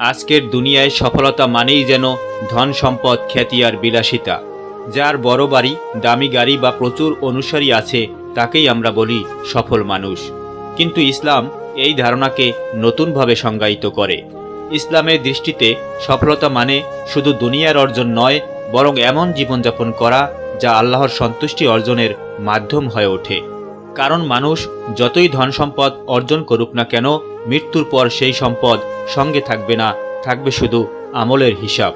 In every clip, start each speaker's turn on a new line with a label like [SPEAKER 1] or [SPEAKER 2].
[SPEAKER 1] আজকের দুনিয়ায় সফলতা মানেই যেন ধন সম্পদ, খ্যাতি আর বিলাসিতা। যার বড় বাড়ি, দামি গাড়ি বা প্রচুর অনুসারী আছে, তাকেই আমরা বলি সফল মানুষ। কিন্তু ইসলাম এই ধারণাকে নতুনভাবে সংজ্ঞায়িত করে। ইসলামের দৃষ্টিতে সফলতা মানে শুধু দুনিয়ার অর্জন নয়, বরং এমন জীবনযাপন করা যা আল্লাহর সন্তুষ্টি অর্জনের মাধ্যম হয়ে ওঠে। কারণ মানুষ যতই ধন সম্পদ অর্জন করুক না কেন, মৃত্যুর পর সেই সম্পদ সঙ্গে থাকবে না, থাকবে শুধু আমলের হিসাব।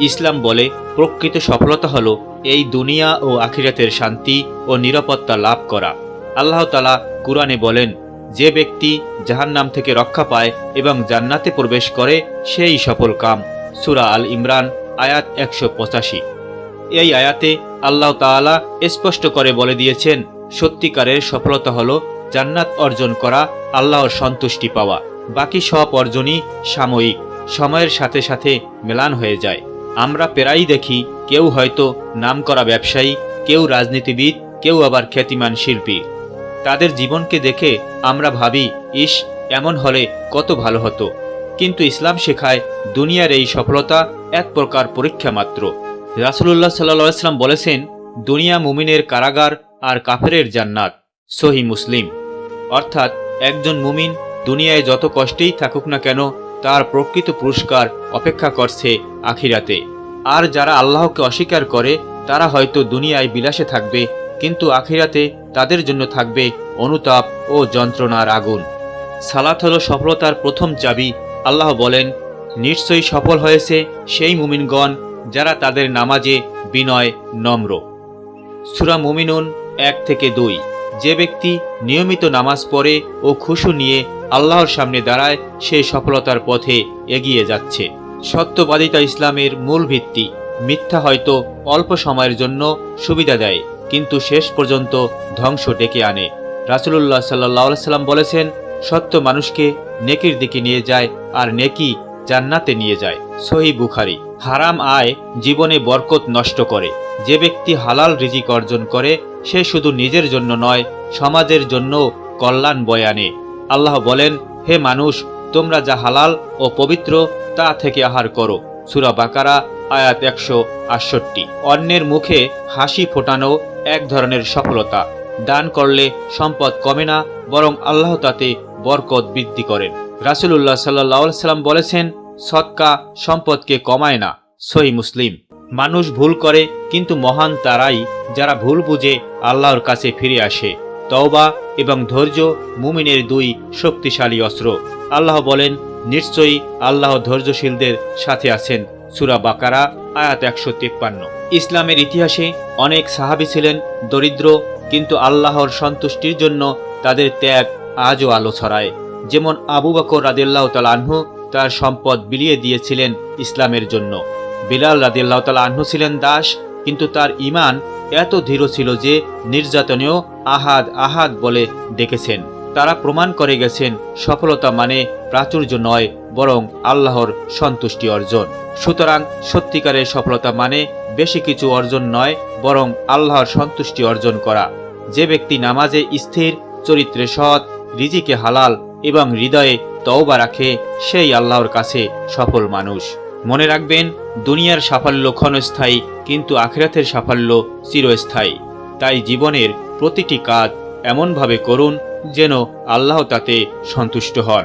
[SPEAKER 1] ইসলাম বলে, প্রকৃত সফলতা হলো এই দুনিয়া ও আখিরাতের শান্তি ও নিরাপত্তা লাভ করা। আল্লাহ তালা কুরআনে বলেন, যে ব্যক্তি জাহান্নাম থেকে রক্ষা পায় এবং জান্নাতে প্রবেশ করে, সেই সফল কাম। সুরা আল ইমরান, আয়াত একশো পঁচাশি। এই আয়াতে আল্লাহ তাআলা স্পষ্ট করে বলে দিয়েছেন সত্যিকারের সফলতা হল জান্নাত অর্জন করা, আল্লাহর সন্তুষ্টি পাওয়া। বাকি সব অর্জনই সাময়িক, সময়ের সাথে সাথে মেলান হয়ে যায়। আমরা প্রায়ই দেখি, কেউ হয়তো নাম করা ব্যবসায়ী, কেউ রাজনীতিবিদ, কেউ আবার খ্যাতিমান শিল্পী। তাদের জীবনকে দেখে আমরা ভাবি, ইস, এমন হলে কত ভালো হতো। কিন্তু ইসলাম শেখায়, দুনিয়ার এই সফলতা এক প্রকার পরীক্ষা মাত্র। রাসুলুল্লাহ সাল্লাম বলেছেন, দুনিয়া মুমিনের কারাগার আর কাফেরের জান্নাত, সহি মুসলিম। অর্থাৎ একজন মুমিন দুনিয়ায় যত কষ্টেই থাকুক না কেন, তার প্রকৃত পুরস্কার অপেক্ষা করছে আখিরাতে। আর যারা আল্লাহকে অস্বীকার করে, তারা হয়তো দুনিয়ায় বিলাসে থাকবে, কিন্তু আখিরাতে তাদের জন্য থাকবে অনুতাপ ও যন্ত্রণার আগুন। সালাত হল সফলতার প্রথম চাবি। আল্লাহ বলেন, নিশ্চয়ই সফল হয়েছে সেই মুমিনগণ যারা তাদের নামাজে বিনয়, নম্র। সুরা মুমিনুন এক থেকে দুই। যে ব্যক্তি নিয়মিত নামাজ পড়ে ও খুশু নিয়ে আল্লাহর সামনে দাঁড়ায়, সে সফলতার পথে এগিয়ে যাচ্ছে। সত্যবাদিতা ইসলামের মূল ভিত্তি। মিথ্যা হয়তো অল্প সময়ের জন্য সুবিধা দেয়, কিন্তু শেষ পর্যন্ত ধ্বংস ডেকে আনে। রাসুলুল্লাহ সাল্লাম বলেছেন, সত্য মানুষকে নেকির দিকে নিয়ে যায় আর নেকি জান্নাতে নিয়ে যায়। সহি বুখারি। হারাম আয় জীবনে বরকত নষ্ট করে। যে ব্যক্তি হালাল রিজিক অর্জন করে, সে শুধু নিজের জন্য নয়, সমাজের জন্য কল্যাণ বয়ে আনে। আল্লাহ বলেন, হে মানুষ, তোমরা যা হালাল ও পবিত্র, তা থেকে আহার করো। সুরা বাকারা, আয়াত একশো আটষট্টি। অন্যের মুখে হাসি ফোটানো এক ধরনের সফলতা। দান করলে সম্পদ কমে না, বরং আল্লাহ তাতে বরকত বৃদ্ধি করেন। রাসুলুল্লাহ সাল্লাহ সাল্লাম বলেছেন, সৎকা সম্পদকে কমায় না। সহি মুসলিম। মানুষ ভুল করে, কিন্তু মহান তারাই যারা ভুল বুঝে আল্লাহর কাছে ফিরে আসে। তওবা এবং ধৈর্য মুমিনের দুই শক্তিশালী অস্ত্র। আল্লাহ বলেন, নিশ্চয়ই আল্লাহ ধৈর্যশীলদের সাথে আছেন। সুরা বাকারা, আয়াত একশো তিপ্পান্ন। ইসলামের ইতিহাসে অনেক সাহাবি ছিলেন দরিদ্র, কিন্তু আল্লাহর সন্তুষ্টির জন্য তাদের ত্যাগ আজও আলো ছড়ায়। যেমন আবু বকর রাদিল্লাহ তালাহু তার সম্পদ বিলিয়ে দিয়েছিলেন ইসলামের জন্য। বিলাল রাদিল্লাহ আহ্ন ছিলেন দাস, কিন্তু তার ইমান এত দৃঢ় ছিল যে নির্যাতনেও আহাদ আহাদ বলে ডেকেছেন। তারা প্রমাণ করে গেছেন সফলতা মানে প্রাচুর্য নয়, বরং আল্লাহর সন্তুষ্টি অর্জন। সুতরাং সত্যিকারের সফলতা মানে বেশি কিছু অর্জন নয়, বরং আল্লাহর সন্তুষ্টি অর্জন করা। যে ব্যক্তি নামাজে স্থির, চরিত্রে সৎ, রিজিকে হালাল এবং হৃদয়ে তওবা রাখে, সেই আল্লাহর কাছে সফল মানুষ। মনে রাখবেন, দুনিয়ার সাফল্য ক্ষণস্থায়ী, কিন্তু আখেরাতের সাফল্য চিরস্থায়ী। তাই জীবনের প্রতিটি কাজ এমনভাবে করুন যেন আল্লাহ তাতে সন্তুষ্ট হন।